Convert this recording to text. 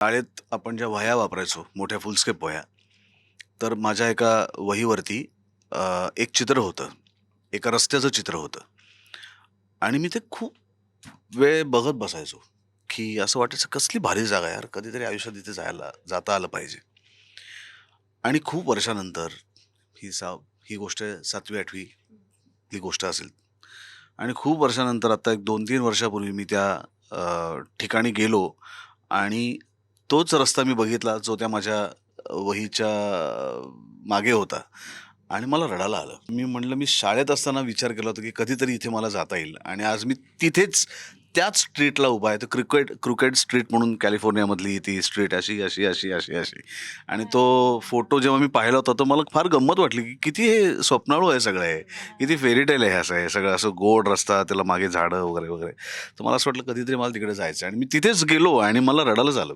शाळेत आपण ज्या वह्या वापरायचो मोठ्या फुलस्केप वह्या तर माझ्या एका वहीवरती अ, एक चित्र होतं. एका रस्त्याचं चित्र होतं. आणि मी ते खूप वेळ बघत बसायचो की असं वाटायचं कसली भारी जागा आहे यार कधीतरी आयुष्यात इथे जायला जाता आलं पाहिजे. आणि खूप वर्षानंतर ही सा ही गोष्ट सातवी आठवी ही गोष्ट असेल. आणि खूप वर्षानंतर आता एक दोन तीन वर्षापूर्वी मी त्या अ, ठिकाणी गेलो आणि तोच रस्ता मी बघितला जो त्या माझ्या वहीच्या मागे होता. आणि मला रडायला आलं. मी म्हणलं मी शाळेत असताना विचार केला होता की कधीतरी इथे मला जाता येईल. आणि आज मी तिथेच त्याच स्ट्रीटला उभा आहे. तर क्रिकेट क्रिकेट स्ट्रीट म्हणून कॅलिफोर्नियामधली ती स्ट्रीट अशी अशी अशी अशी अशी. आणि तो फोटो जेव्हा मी पाहिला होता तो मला फार गंमत वाटली की किती हे स्वप्नाळू आहे सगळं आहे किती फेरीटेल आहे असं आहे सगळं असं गोड रस्ता त्याला मागे झाडं वगैरे वगैरे. तर मला असं वाटलं कधीतरी मला तिकडे जायचं आहे. आणि मी तिथेच गेलो आणि मला रडायला झालं.